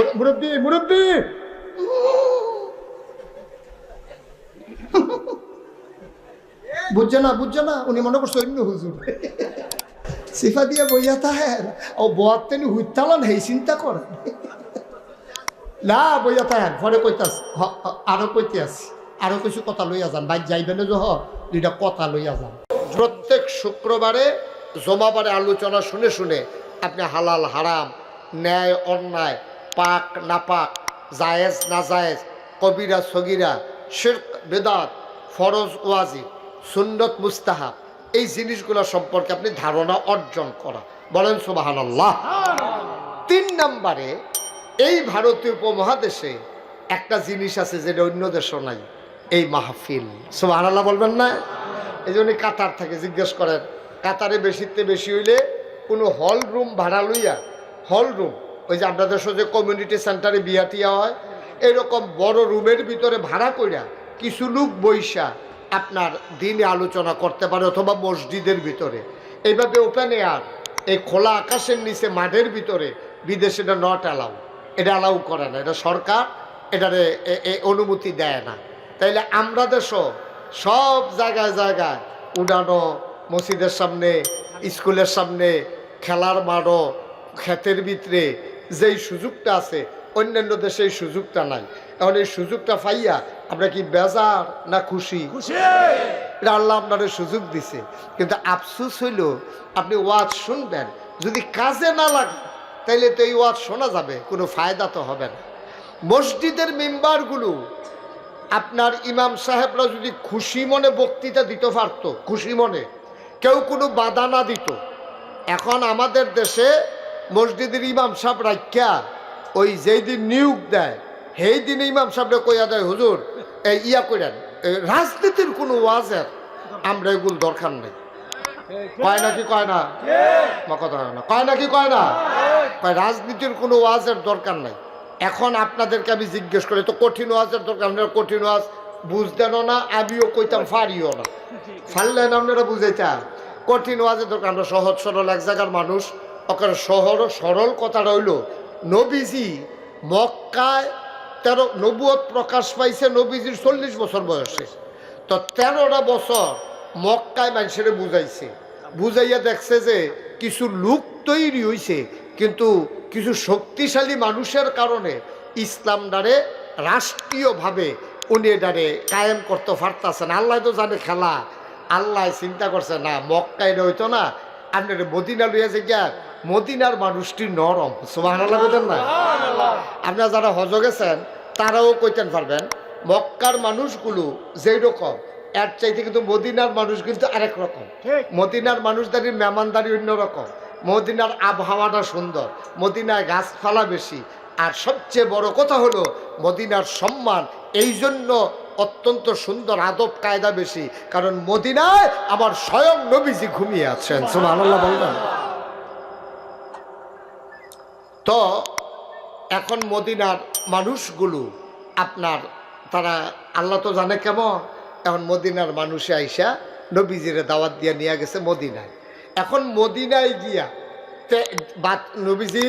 মুর- মুরব্বি মুরব্বি! বুঝছে না বুঝছে না, উনি মনে করছে অন্য হুজুর। সিফা দিয়ে বইয়া তাহের, ও হুইতালান হেই চিন্তা করে। না, বইয়া তাহের পরে কইতাস আরও কইতে আরও কিছু কথা লইয়া যান, বাইর যাইবেন যহ দুইটা কথা লইয়া যান। প্রত্যেক শুক্রবারে, জমাবারে আলোচনা শুনে শুনে আপনি হালাল, হারাম, ন্যায়, অন্যায় পাক নাপাক, জায়েজ, না জায়েজ, কবিরা, সগিরা, শির্ক, বেদাত, ফরজ, ওয়াজিব, সুন্নত, মুস্তাহাব, এই জিনিসগুলো সম্পর্কে আপনি ধারণা অর্জন করা। বলেন সুবাহান আল্লাহ তিন নম্বরে, এই ভারতীয় উপমহাদেশে একটা জিনিস আছে যেটা অন্য দেশও নাই, এই মাহফিল। সুবাহান আল্লাহ বলবেন না? এই জন্য কাতার থেকে, জিজ্ঞেস করেন। কাতারে বেশিতে বেশি হইলে কোনো হল রুম ভাড়া লইয়া, হল রুম ওই যে আপনাদের সাথে কমিউনিটি সেন্টারে বিয়া টিয়া হয়, এরকম বড় রুমের ভিতরে ভাড়া কইরা কিছু লোক বৈশা আপনার দিনে আলোচনা করতে পারে অথবা মসজিদের ভিতরে। এইভাবে ওপেন এয়ার এই খোলা আকাশের নিচে মাঠের ভিতরে বিদেশে এটা নট অ্যালাউ এটা অ্যালাউ করে না, এটা সরকার এটারে অনুমতি দেয় না। তাইলে আমরা দেশও সব জায়গায় জায়গায় উড়ানো, মসজিদের সামনে, স্কুলের সামনে, খেলার মাঠও ক্ষেতের ভিতরে যেই সুযোগটা আছে অন্যান্য দেশে এই সুযোগটা নাই। এখন এই সুযোগটা পাইয়া আমরা কি বেজার না খুশি? এটা আল্লাহ আপনার সুযোগ দিছে। কিন্তু আফসুস হইল আপনি ওয়াজ শুনবেন। যদি কাজে না লাগে তাইলে তো এই ওয়াজ শোনা যাবে কোনো ফায়দা তো হবে না। মসজিদের মেম্বারগুলো আপনার ইমাম সাহেবরা যদি খুশি মনে বক্তৃতা দিতে পারতো খুশি মনে কেউ কোনো বাধা না দিত। এখন আমাদের দেশে মসজিদের ইমাম সাহেব রাখ্যা ওই যেই দিন নিয়োগ দেয় সেই দিন ইমাম সাহেবরা কইয়া দেয়, হুজুর, এই ইয়া কইরেন, এই রাজনীতির কোনো ওয়াজের আমরা এগুলো দরকার নেই। কয় নাকি কয় না? কথা হয় না। কয় নাকি কয় না? কয়, রাজনীতির কোনো ওয়াজের দরকার নাই। এখন আপনাদেরকে আমি জিজ্ঞেস করি তো কঠিন ওয়াজের দরকার আপনারা কঠিন ওয়াজ বুঝতেনও না, আমিও কইতাম ফারিও না। ফারলেন আপনারা বুঝাইতাম কঠিন ওয়াজের দরকার, আমরা সহজ সরল এক জায়গার মানুষ ওখানে শহর সরল কথা রইল, নবীজি মক্কায় তেরো, নবুয়ত প্রকাশ পাইছে নবীজির চল্লিশ বছর বয়সে। তো তেরোটা বছর মক্কায় মানুষের বুঝাইছে। বুঝাইয়া দেখছে যে কিছু লোক তৈরি হইছে, কিন্তু কিছু শক্তিশালী মানুষের কারণে ইসলাম দ্বারে রাষ্ট্রীয়ভাবে উনি এটারে কায়েম করতে পারতেছেন আল্লাহ তো জানে খেলা। আল্লাহ চিন্তা করছে, না, মক্কায় হইতো না, আপনার মদিনা লইয়াছে গিয়া মদিনার মানুষটি নরম। সুবাহ আল্লাহ না? আপনারা যারা হজ গেছেন তারাও কইতেন পারবেন মক্কার মানুষগুলো যেই রকম এর চাইতে কিন্তু মদিনার মানুষ কিন্তু আরেক রকম। মদিনার মানুষদারির মেহমানদারি অন্যরকম মদিনার আবহাওয়াটা সুন্দর মদিনায় গাছপালা বেশি। আর সবচেয়ে বড় কথা হলো মদিনার সম্মান এই জন্য অত্যন্ত সুন্দর আদব কায়দা বেশি। কারণ মদিনায় আমার স্বয়ং নবীজি ঘুমিয়ে আছেন। সুবহানাল্লাহ বলবেন তো এখন মদিনার মানুষগুলো আপনার তারা আল্লাহ তো জানে কেমন এখন মদিনার মানুষে আইসা নবীজিরে দাওয়াত দিয়া নিয়ে গেছে মদিনায়। এখন মদিনায় গিয়া নবীজি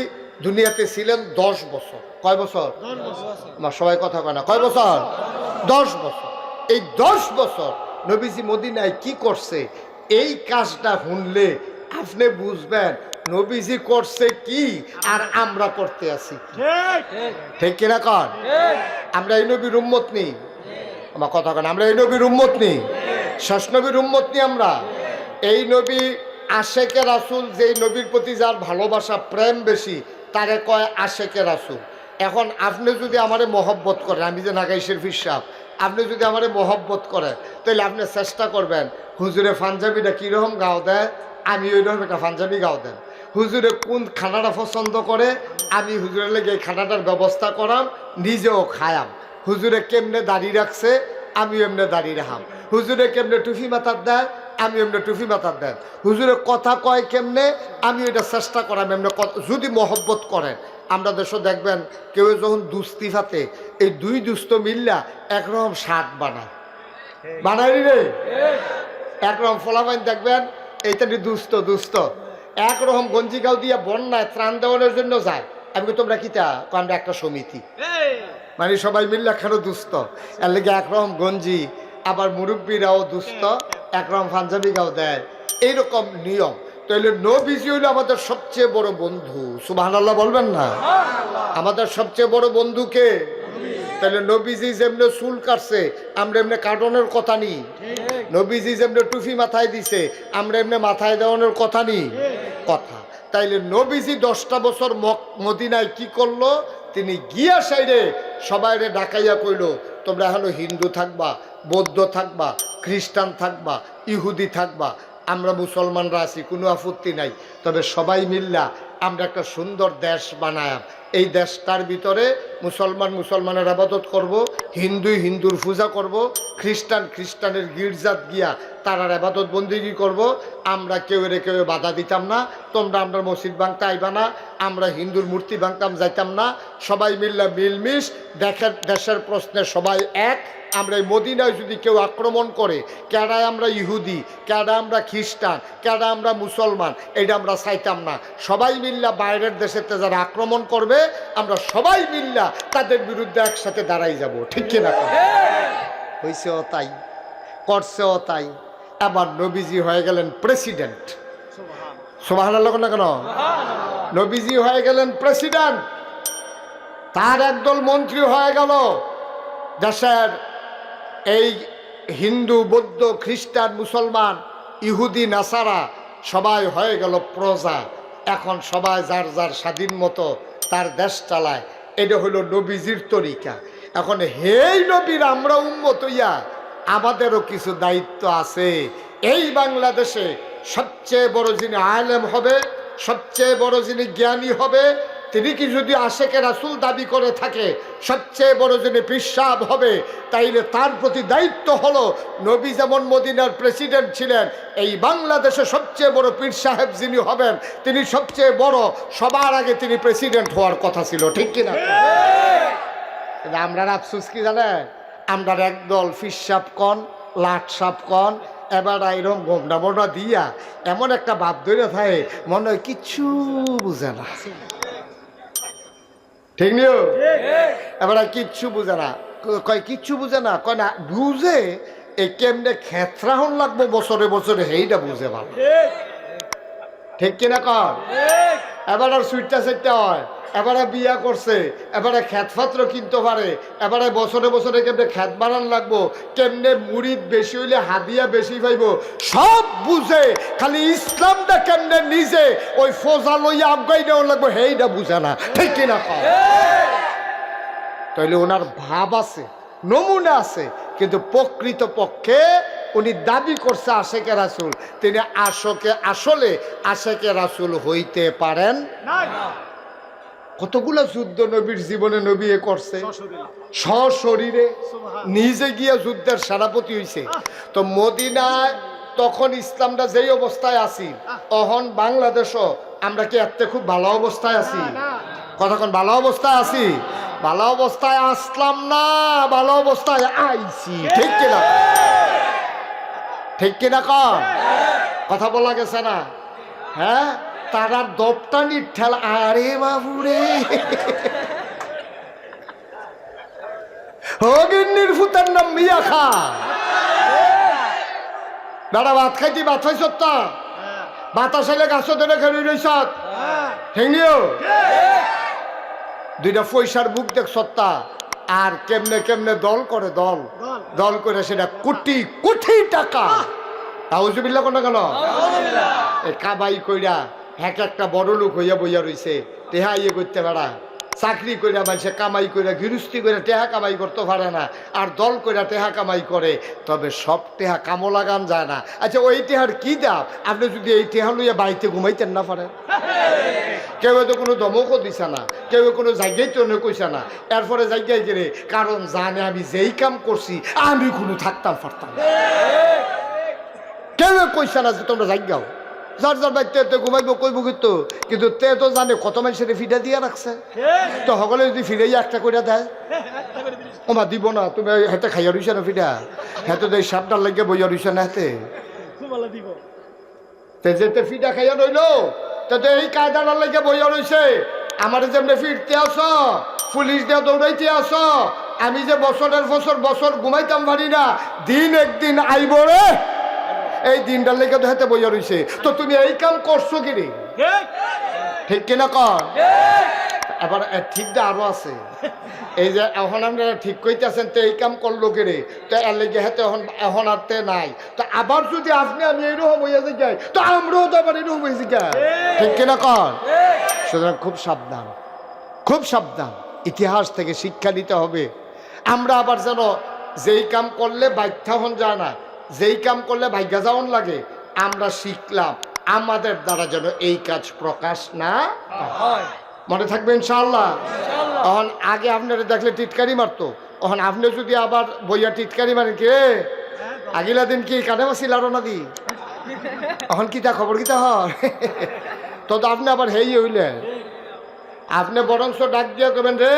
দুনিয়াতে ছিলেন দশ বছর। কয় বছর? আমার সবাই কথা কয় না। কয় বছর? দশ বছর। এই দশ বছর নবীজি মদিনায় কি করছে? এই কাজটা শুনলে আপনি বুঝবেন নবীজি করছে কি আর আমরা করতে আছি? ঠিক। কিনা কন? আমরা এই নবীর উম্মত নেই। আমার কথা কেন আমরা এই নবীর উম্মত নেই। শেষ নবীর উম্মত নেই আমরা। এই নবী আশেকে রাসুল যেই নবীর প্রতি যার ভালোবাসা প্রেম বেশি তারে কয় আশেকে রাসুল। এখন আপনি যদি আমারে মহব্বত করেন আমি যে নাগাই শরফির সাহ আপনি যদি আমারে মহব্বত করেন তাহলে আপনি চেষ্টা করবেন হুজুরে পাঞ্জাবিটা কীরকম গাও দেয়? আমি ওই রকম একটা পাঞ্জাবি গাও দেন। হুজুরে কোন খানাটা পছন্দ করে আমি হুজুরের লেগে এই খানাটার ব্যবস্থা করাম নিজেও খায়াম। হুজুরে কেমনে দাঁড়িয়ে রাখছে আমি এমনি দাঁড়িয়ে রাখাম। হুজুরে কেমনে টুফি মাথার দেয় আমি এমনি টুফি মাথার দেন হুজুরে কথা কয় কেমনে আমি এটা চেষ্টা করাম এমনি যদি মহব্বত করেন। আমরা দেশও দেখবেন কেউ যখন দুস্তি ফাতে এই দুই দুস্থ মিল্লা একরকম স্বাদ বানায়। বানাই রে? একরকম ফলাফাইন দেখবেন এইটা দুস্থ দুস্থ। একরকম গঞ্জি গাও দিয়া বন্যায় ত্রাণ দেওয়ানোর জন্য যায়। আমি তোমরা কিতা? আমরা একটা সমিতি। মানে সবাই মিললে খানো দুস্থ। এর লেগে একরকম গঞ্জি আবার মুরব্বীরাও দুস্থ একরকম পাঞ্জাবিগাও দেয়। এইরকম নিয়ম। তাহলে নবীজি হইল আমাদের সবচেয়ে বড় বন্ধু। সুবাহ বলবেন না? আমাদের সবচেয়ে বড় বন্ধুকে তাহলে নবীজি চুল কাটছে, আমরা এমনি কাটনের কথা নি নবীজি টুফি মাথায় দিছে, আমরা এমনি মাথায় দেওয়ানোর কথা নি কথা। তাইলে নবীজি দশটা বছর মদিনায় কি করল? তিনি গিয়া সাইডে সবাইরে ডাকাইয়া কইল, তোমরা এখনও হিন্দু থাকবা, বৌদ্ধ থাকবা, খ্রিস্টান থাকবা, ইহুদি থাকবা, আমরা মুসলমানরা আছি, কোনো আপত্তি নাই। তবে সবাই মিল্লা আমরা একটা সুন্দর দেশ বানায়াম। এই দেশটার ভিতরে মুসলমান, মুসলমানের আবাদত করব, হিন্দু, হিন্দুর পূজা করব, খ্রিস্টান, খ্রিস্টানের গির্জাত গিয়া তারার আবাদত বন্দিগি করব? আমরা কেউ রে কেউ বাধা দিতাম না, তোমরা আমরা মসজিদ ভাঙতে আইবা না, আমরা হিন্দুর মূর্তি ভাঙতাম যাইতাম না, সবাই মিল্লা মিলমিশ দেখের দেশের প্রশ্নে সবাই এক। আমরা এই মদিনায় যদি কেউ আক্রমণ করে, কেডায় আমরা ইহুদি কেডা আমরা খ্রিস্টান কেডা আমরা মুসলমান, এটা আমরা চাইতাম না। সবাই মিল্লা বাইরের দেশেতে যারা আক্রমণ করবে, আমরা সবাই মিল্লা তাদের বিরুদ্ধে একসাথে দাঁড়াই যাব। ঠিক কিনা হয়েছেও তাই, করছেও তাই। আবার নবীজি হয়ে গেলেন প্রেসিডেন্ট। সোমাহ না কেন? নবীজি হয়ে গেলেন প্রেসিডেন্ট। তার একদল মন্ত্রী হয়ে গেল দেশের এই হিন্দু, বৌদ্ধ, খ্রিস্টান, মুসলমান, ইহুদি, নাসারা সবাই হয়ে গেল প্রজা। এখন সবাই যার যার স্বাধীন মতো তার দেশ চালায়। এটা হলো নবীজির তরিকা। এখন হেই নবীর, আমরা উন্মত ইয়া আমাদেরও কিছু দায়িত্ব আছে। এই বাংলাদেশে সবচেয়ে বড় যিনি আলেম হবে, সবচেয়ে বড় যিনি জ্ঞানী হবে তিনি কি যদি আশেকে রাসুল দাবি করে থাকে, সবচেয়ে বড় যিনি পিসাব হবে, তাইলে তার প্রতি দায়িত্ব হলো নবী যেমন মদিনার প্রেসিডেন্ট ছিলেন, এই বাংলাদেশে সবচেয়ে বড় পীর সাহেব যিনি হবেন, তিনি সবচেয়ে বড়, সবার আগে তিনি প্রেসিডেন্ট হওয়ার কথা ছিল, ঠিক কিনা? আমরা আফসুস কি জানেন? আমরা একদল ফিসাব কন লাট সাপ কন, এবার এরকম গোমডা মোটা দিয়া এমন একটা ভাব ধরে থাকে, মনে হয় কিচ্ছু বুঝে না। ঠিক নিও? এবার আর কিচ্ছু বুঝে না। কয় কিচ্ছু বুঝে না কয় না বুঝে এই কেমনে খেতরাহন লাগবো বছরে বছরে সেইটা বুঝে ভালো। ঠিক। কিনা কর? এবার সুইটটা সেটটা হয়, এবারে বিয়া করছে, এবারে খ্যাতপাত্র কিনতে পারে, এবারে বছরে বছরে কেমনে খ্যাত বানান লাগবো, কেমনে মুড়িদ বেশি হইলে হাদিয়া বেশি পাইব, সব বুঝে, খালি ইসলামটা কেমনে নিজে ওই ফোজা লইয়া আবগাই নেওয়া লাগবো সেইটা বুঝে না, ঠিক কিনা তাইলে ওনার ভাব আছে, নমুনা আছে, কিন্তু প্রকৃত পক্ষে উনি দাবি করছে আশেকে রাসুল। তিনি আশকে আসলে আশেকে রাসুল হইতে পারেন কতগুলো যুদ্ধ নবীর জীবনে নবী এ করছে? সশরীরে নিজে গিয়ে যুদ্ধের সেনাপতি হইছে। তো মদিনায় তখন ইসলামটা যেই অবস্থায় আছি তখন বাংলাদেশও আমরা কি এতে খুব ভালো অবস্থায় আছি? কতক্ষণ ভালো অবস্থায় আছি? ভালো অবস্থায় আসলাম না ভালো অবস্থায় আইছি। ঠিক কিনা? ঠিক কিনা কন? কথা বলা গেছে না? হ্যাঁ? তারা দপটানি ঠেলা আরে বাবুরে। হগিন্নির ফুতার নাম মিয়া খা দাদা ভাত খাইতি ভাত খাইছ তা? বাতাস এলে গাছ ধরে খেলি রইছ? ঠেঙ্গিও দুইটা পয়সার বুক দেখ সত্তা। আর কেমনে কেমনে দল করে দল? দল। করে সেটা কোটি কোটি টাকা। তাউজুবিল্লা কোনো? কেন কাবাই কইরা এক একটা বড় লোক হইয়া বইয়া রইছে। তেহাই ইয়ে করতে পারা চাকরি কইরা মানুষে কামাই কইরা, গৃহস্থি করে টেহা কামাই করতে পারে না, আর দল কইরা টেহা কামাই করে, তবে সব টেহা কামো লাগান যায় না। আচ্ছা ওই টেহার কি দাম? আপনি যদি এই টেহা লইয়া বাড়িতে ঘুমাইতেন না পারেন কেউ তো কোনো দমকও দিছে না, কেউ কোনো জায়গায় তো কইছে না। এরপরে জায়গায় গেলে কারণ জানে আমি যেই কাম করছি, আমি কোনো থাকতাম পারতাম। কেউ কইছে না যে তোমরা জায়গাও। যার যার বাড়িতে তে ঘুমাইব কইব কিন্তু কিন্তু তে তো জানে কত মানুষের ফিটা দিয়ে রাখছে। তো সকলে যদি ফিরাই একটা করে দেয় ওমা দিব না তুমি হেতে খাইয়া রইছে না ফিটা হেতে দেয় সাপটার লাগে বইয়া রইছে না হেতে তে যেতে ফিটা খাইয়া রইল তাতে এই কায়দাটার লাগে বইয়া রইছে। আমার যেমনি ফিরতে আস পুলিশ দিয়ে দৌড়াইতে আস আমি যে বছরের বছর বছর ঘুমাইতাম পারি না দিন একদিন আইব রে। এই দিনটার লেগে তো হাতে বইয়া রইছে। তো তুমি এই কাম করছ কি রে? ঠিক কিনা কর আবার ঠিক দা আরও আছে। এই যে এখন আপনারা ঠিক কইতেছেন তো এই কাম করল কে রে? তো এর লেগে হাতে এখন এখন আর তে নাই। তো আবার যদি আপনি আমি এইরকম হইয়া যাই তো আমরাও তো আবার এরকম হয়েছি যাই। ঠিক কিনা কর সুতরাং খুব সাবধান। খুব সাবধান। ইতিহাস থেকে শিক্ষা নিতে হবে। আমরা আবার যেন যেই কাম করলে বাধ্যা হন যায় না। যেই কাম করলে ভাগ্যা যাওয়ান লাগে আমরা শিখলাম আমাদের দ্বারা যেন এই কাজ প্রকাশ না। মনে থাকবে ইনশাল্লাহ তখন আগে আপনারা দেখলে টিটকারি মারতো। তখন আপনি যদি আবার বইয়া টিটকারি মারেন কে? আগিলা দিন কি কানে মাসি না দি? এখন কি তা খবর কি তা হয়? তো আপনি আবার হেই হইলেন। আপনি বরংস ডাক দিয়া করবেন রে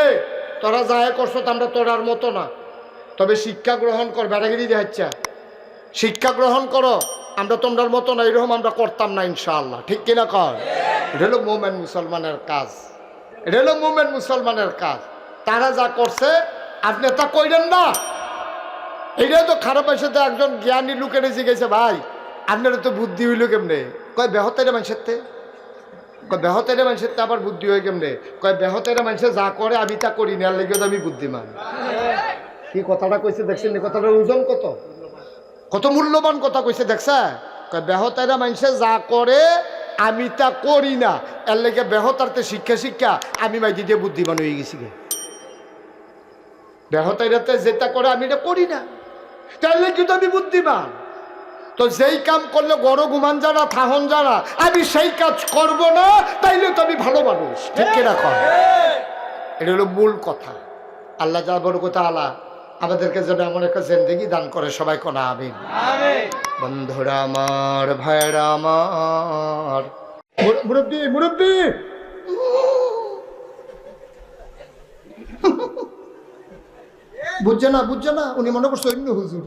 তোরা যায় করছ তো আমরা তোরার মতো না। তবে শিক্ষা গ্রহণ কর বেড়াগিরি দেখাচ্ছা শিক্ষা গ্রহণ করো। আমরা তোমরার মতো না, এরকম আমরা করতাম না ইনশাআল্লাহ। ঠিক কিনা কর এটা হলো মোমেন মুসলমানের কাজ। এটা হলো মোমেন মুসলমানের কাজ। তারা যা করছে আপনি তা কইলেন না। এটাই তো খারাপ তো একজন জ্ঞানী লোকের জিজ্ঞেসে, ভাই, আপনার তো বুদ্ধি হইল কেমনে? কয় বেহতের মানুষের তে। কয় বেহতের মানুষের তে আবার বুদ্ধি হয় কেমনে? কয় বেহতের মানুষের যা করে, আমি তা করি না লেগে আমি বুদ্ধিমান। কি কথাটা কইছে, দেখছেন এই কথাটার ওজন কত? কত মূল্যবান কথা কইছে দেখছা? বেহতারা মানুষে যা করে আমি তা করি না। এর লেগে বেহতারতে শিক্ষা শিক্ষা আমি মাইদি দিয়ে বুদ্ধিমান হয়ে গেছি গে বেহতাইরাতে যেটা করে আমি এটা করি না। তার লেগে তো আমি বুদ্ধিমান। তো যেই কাম করলে গড় গুমান যারা থাহন যারা আমি সেই কাজ করব না তাইলে তো আমি ভালো মানুষ। ঠিক কিনা কর এটা হলো মূল কথা। আল্লাহ যা বড় কথা আল্লাহ আমাদেরকে যেন এমন একটা জেন্দেগি দান করে সবাই কোনা আমিন। বন্ধুরা আমার ভাইরা আমার। মুর- মুরব্বি মুরব্বি! বুঝছে না বুঝছে না উনি মনে করছে অন্য হুজুর।